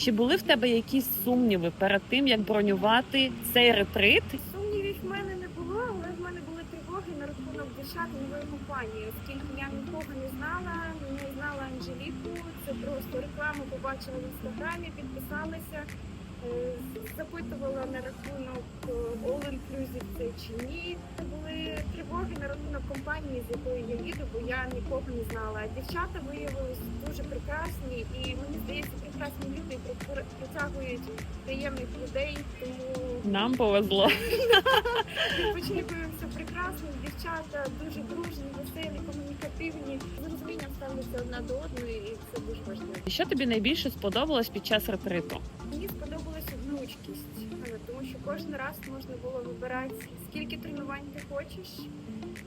Чи були в тебе якісь сумніви перед тим, як бронювати цей ретрит? Сумнівів в мене не було, але в мене були тривоги на рахунок дівчат нової компанії, оскільки я нікого не знала, не знала Анжеліку. Це просто рекламу побачила в інстаграмі, підписалася, е, запитувала на рахунок е, All Inclusive це чи ні. Тривоги на рахунок компанії, з якої я їду, бо я нікого не знала. Дівчата виявилися дуже прекрасні, і мені здається, прекрасні люди притягують приємних людей, тому Нам повезло. Все прекрасно, дівчата дуже дружні, веселі, комунікативні, з розумінням ставляться одна до одної, і це дуже важливо. Що тобі найбільше сподобалось під час ретриту? Мені сподобалася гнучкість, тому що кожен раз можна було вибирати, скільки тренувань ти хочеш.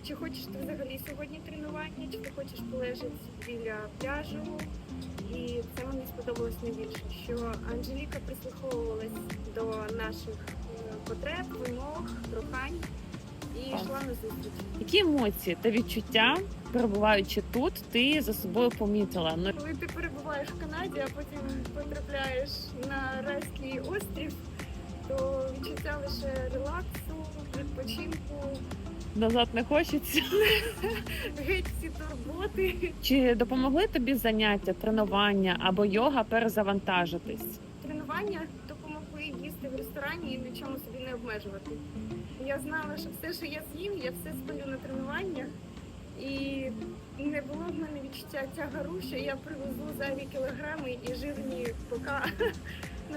Чи хочеш ти взагалі сьогодні тренування, чи ти хочеш полежати біля пляжу. І це мені сподобалось найбільше, що Анжеліка прислуховувалась до наших е, потреб, вимог, прохань і йшла на зустріч. Які емоції та відчуття, перебуваючи тут, ти за собою помітила? Ну Коли ти перебуваєш в Канаді, а потім потрапляєш на райський острів, то відчуття лише релаксу, відпочинку, назад не хочеться. геть всі турботи. Чи допомогли тобі заняття, тренування або йога перезавантажитись? Тренування допомогли їсти в ресторані і нічому собі не обмежувати. Я знала, що все, що я з'їм, я все спалю на тренуваннях. І не було в мене відчуття тягару, що я привезу зайві кілограми і жирні бока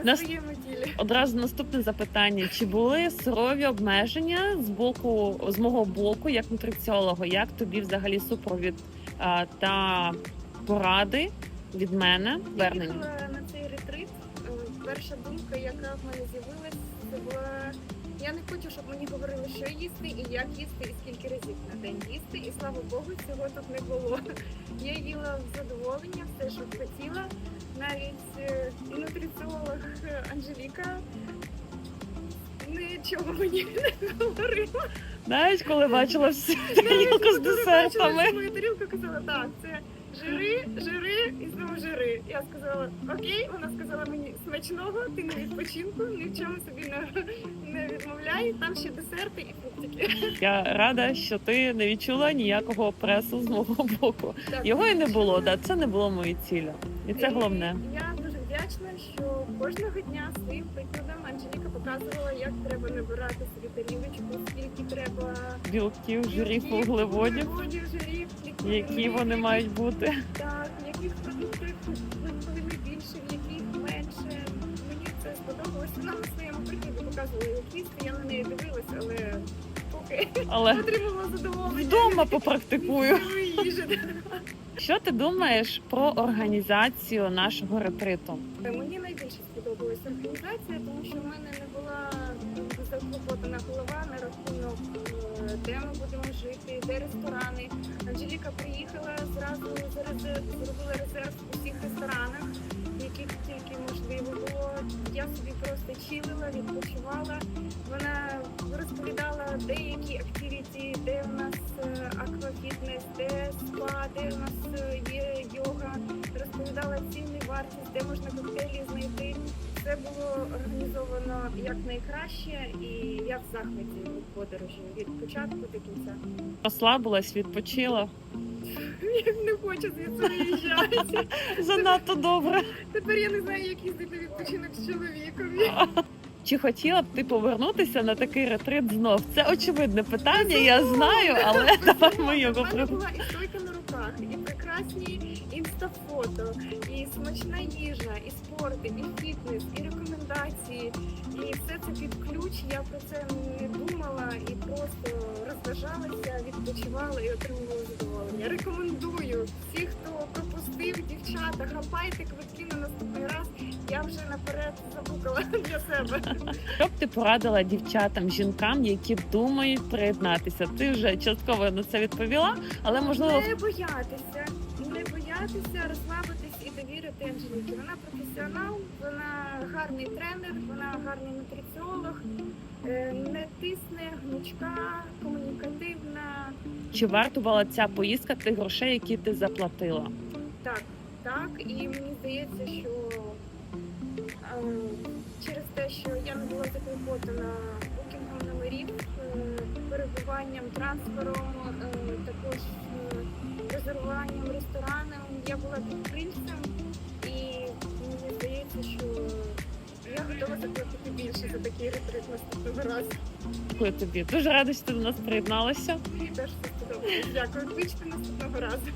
на своєму тілі. Одразу наступне запитання: чи були сурові обмеження з боку з мого боку, як нутриціолога? Як тобі взагалі супровід а, та поради від мене вернення? Їхала на цей ретрит. е, Перша думка, яка в мене з'явилась, це була я не хочу, щоб мені говорили, що їсти і як їсти, і скільки разів на день їсти. І слава Богу, цього тут не було. Я їла в задоволення, все, що хотіла. Навіть і нутриціолог е, Анжеліка нічого мені не говорила. Навіть коли бачила всю тарілку з Коли бачила десертами. Мою тарілку казала, так, це жири, жири і знову жири. Я сказала, окей, вона сказала мені смачного, ти на відпочинку, ні в чому собі не, не відмовляй, там ще десерти і фруктики. Я рада, що ти не відчула ніякого пресу з мого боку. Так, Його і не було, да це не було моєю ціллю. І це І головне. Я дуже вдячна, що кожного дня своїм прикладом Анжеліка показувала, як треба набирати собі тарілочку, скільки треба Білків, жирів, вуглеводів, вуглеводів, жирів, які вони мають бути. Так, в яких продуктах повинні більше, в яких менше. Мені це сподобалось. Вона на своєму прикладі показувала, які. Я на неї дивилась, але Але отримувала задоволення. вдома попрактикую. Що ти думаєш про організацію нашого ретриту? Мені найбільше сподобалась організація, тому що в мене не була заклопотана голова на рахунок, е, де ми будемо жити, де ресторани. Анжеліка приїхала зразу зарез- зробила резерв у всіх ресторанах, яких тільки можливо було. Я собі просто чилила, відпочивала. Вартість, де можна коктейлі знайти. Все було організовано як найкраще, і я в захваті від подорожі від початку до кінця. Розслабилась, відпочила. Я не хочу звідси виїжджати. Занадто добре. Тепер я не знаю, як їздити відпочинок з чоловіком. Чи хотіла б ти повернутися на такий ретрит знов? Це очевидне питання, я знаю, але давай ми його У мене і прекрасні інстафото, і смачна їжа, і спорт, і фітнес, і рекомендації. І все це під ключ. Я про це не думала і просто розважалася, відпочивала і отримувала задоволення. Рекомендую всіх, хто пропустив, дівчата, хапайте квитки на наступний раз. Я вже наперед забукала для себе. Що б ти порадила дівчатам, жінкам, які думають приєднатися? Ти вже частково на це відповіла, але можливо Не боятися, не боятися, розслабитись і довірити Анжеліки. Вона професіонал, вона гарний тренер, вона гарний нутриціолог, е, не тисне, гнучка, комунікативна. чи вартувала ця поїздка тих грошей, які ти заплатила? Так, так, і мені здається, що Через те, що я не була заклопотана букінгом номерів, е, перебуванням, трансфером, е, також е, резервуванням рестораном. Я була підприємцем і мені здається, що я готова заплатити більше за такий ретрит наступного разу. Дякую тобі. Дуже рада, що ти до нас приєдналася. Мені теж сподобалось. Дякую. Кличте наступного разу.